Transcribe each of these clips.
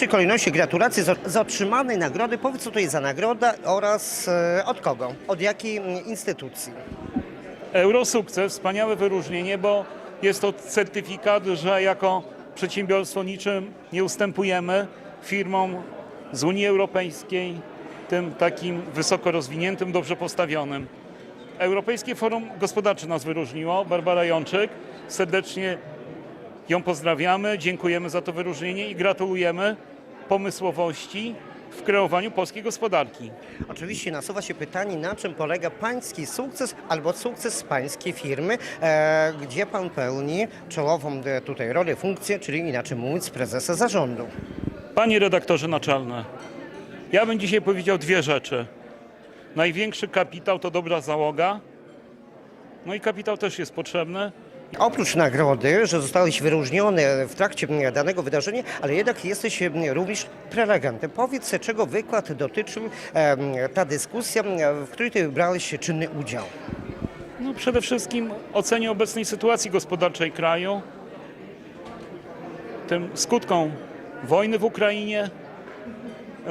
W kolejności gratulacje za otrzymanej nagrody. Powiedz, co to jest za nagroda oraz e, od kogo? Od jakiej instytucji? Eurosukces, wspaniałe wyróżnienie, bo jest to certyfikat, że jako przedsiębiorstwo niczym nie ustępujemy firmom z Unii Europejskiej, tym takim wysoko rozwiniętym, dobrze postawionym. Europejskie Forum Gospodarcze nas wyróżniło, Barbara Jączyk. Serdecznie ją pozdrawiamy, dziękujemy za to wyróżnienie i gratulujemy pomysłowości w kreowaniu polskiej gospodarki. Oczywiście nasuwa się pytanie, na czym polega pański sukces albo sukces pańskiej firmy, e, gdzie pan pełni czołową e, tutaj rolę, funkcję, czyli inaczej mówiąc prezesa zarządu. Panie redaktorze naczelny, ja bym dzisiaj powiedział dwie rzeczy. Największy kapitał to dobra załoga. No i kapitał też jest potrzebny. Oprócz nagrody, że zostałeś wyróżniony w trakcie danego wydarzenia, ale jednak jesteś również prelegentem. Powiedz, czego wykład dotyczył, ta dyskusja, w której ty brałeś czynny udział. No przede wszystkim ocenie obecnej sytuacji gospodarczej kraju, tym skutkom wojny w Ukrainie. E,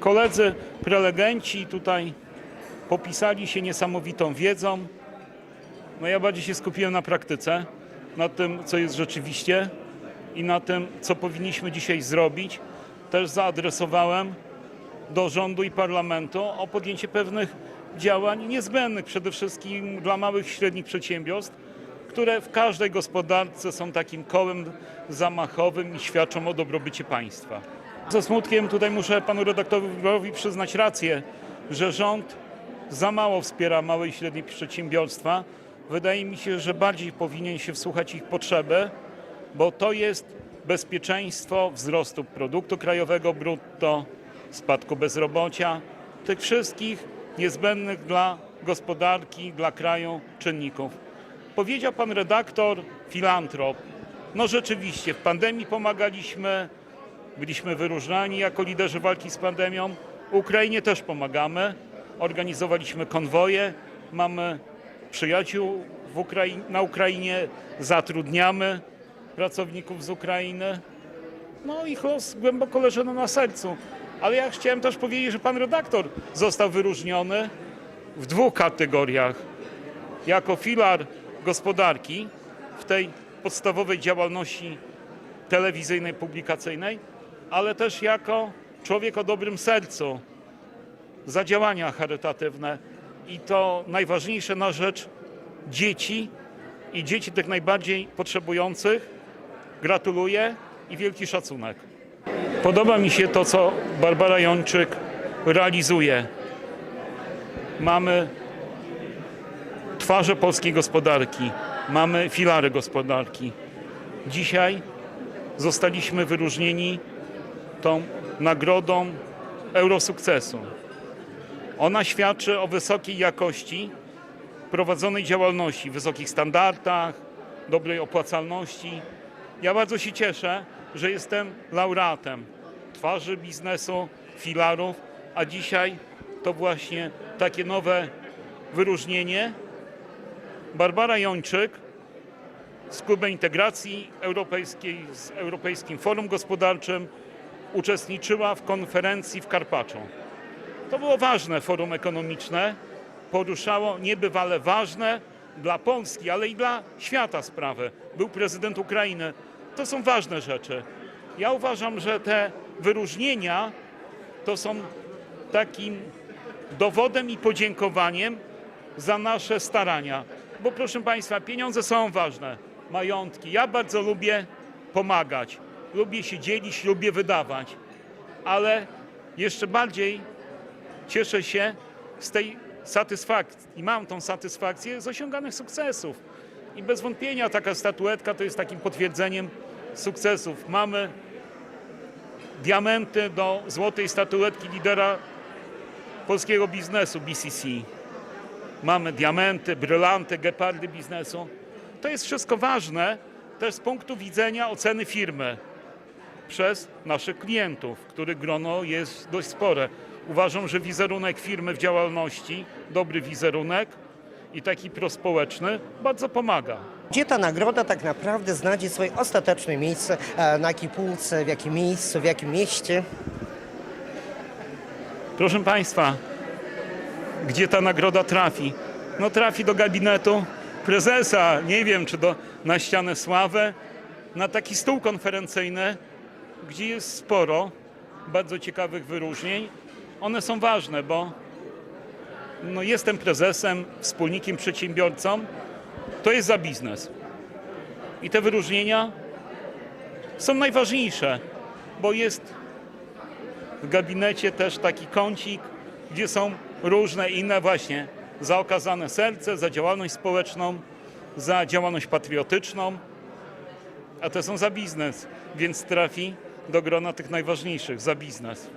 Koledzy prelegenci tutaj popisali się niesamowitą wiedzą. No ja bardziej się skupiłem na praktyce, na tym, co jest rzeczywiście i na tym, co powinniśmy dzisiaj zrobić. Też zaadresowałem do rządu i parlamentu o podjęcie pewnych działań niezbędnych przede wszystkim dla małych i średnich przedsiębiorstw, które w każdej gospodarce są takim kołem zamachowym i świadczą o dobrobycie państwa. Ze smutkiem tutaj muszę panu redaktorowi przyznać rację, że rząd za mało wspiera małe i średnie przedsiębiorstwa. Wydaje mi się, że bardziej powinien się wsłuchać ich potrzeby, bo to jest bezpieczeństwo wzrostu produktu krajowego brutto, spadku bezrobocia, tych wszystkich niezbędnych dla gospodarki, dla kraju czynników. Powiedział pan redaktor, filantrop. No rzeczywiście, w pandemii pomagaliśmy, byliśmy wyróżniani jako liderzy walki z pandemią. Ukrainie też pomagamy. Organizowaliśmy konwoje, mamy przyjaciół Ukrai- na Ukrainie, zatrudniamy pracowników z Ukrainy. No ich los głęboko leży na sercu. Ale ja chciałem też powiedzieć, że pan redaktor został wyróżniony w dwóch kategoriach. Jako filar gospodarki w tej podstawowej działalności telewizyjnej, publikacyjnej, ale też jako człowiek o dobrym sercu za działania charytatywne i to najważniejsze na rzecz dzieci i dzieci tych najbardziej potrzebujących. Gratuluję i wielki szacunek. Podoba mi się to, co Barbara Jączyk realizuje. Mamy twarze polskiej gospodarki, mamy filary gospodarki. Dzisiaj zostaliśmy wyróżnieni tą nagrodą Eurosukcesu. Ona świadczy o wysokiej jakości prowadzonej działalności, wysokich standardach, dobrej opłacalności. Ja bardzo się cieszę, że jestem laureatem twarzy biznesu, filarów, a dzisiaj to właśnie takie nowe wyróżnienie. Barbara Jończyk z Klubem Integracji Europejskiej, z Europejskim Forum Gospodarczym uczestniczyła w konferencji w Karpaczu. To było ważne forum ekonomiczne, poruszało niebywale ważne dla Polski, ale i dla świata sprawy. Był prezydent Ukrainy. To są ważne rzeczy. Ja uważam, że te wyróżnienia to są takim dowodem i podziękowaniem za nasze starania. Bo proszę Państwa, pieniądze są ważne, majątki. Ja bardzo lubię pomagać, lubię się dzielić, lubię wydawać, ale jeszcze bardziej cieszę się z tej satysfakcji i mam tą satysfakcję z osiąganych sukcesów. I bez wątpienia taka statuetka to jest takim potwierdzeniem sukcesów. Mamy diamenty do złotej statuetki lidera polskiego biznesu BCC. Mamy diamenty, brylanty, gepardy biznesu. To jest wszystko ważne też z punktu widzenia oceny firmy przez naszych klientów, których grono jest dość spore. Uważam, że wizerunek firmy w działalności, dobry wizerunek i taki prospołeczny bardzo pomaga. Gdzie ta nagroda tak naprawdę znajdzie swoje ostateczne miejsce, e, na jakiej półce, w jakim miejscu, w jakim mieście? Proszę Państwa, gdzie ta nagroda trafi? No trafi do gabinetu prezesa, nie wiem czy do, na ścianę sławy, na taki stół konferencyjny, gdzie jest sporo bardzo ciekawych wyróżnień. One są ważne, bo no, jestem prezesem, wspólnikiem, przedsiębiorcą. To jest za biznes. I te wyróżnienia są najważniejsze, bo jest w gabinecie też taki kącik, gdzie są różne inne właśnie za okazane serce, za działalność społeczną, za działalność patriotyczną, a te są za biznes, więc trafi do grona tych najważniejszych za biznes.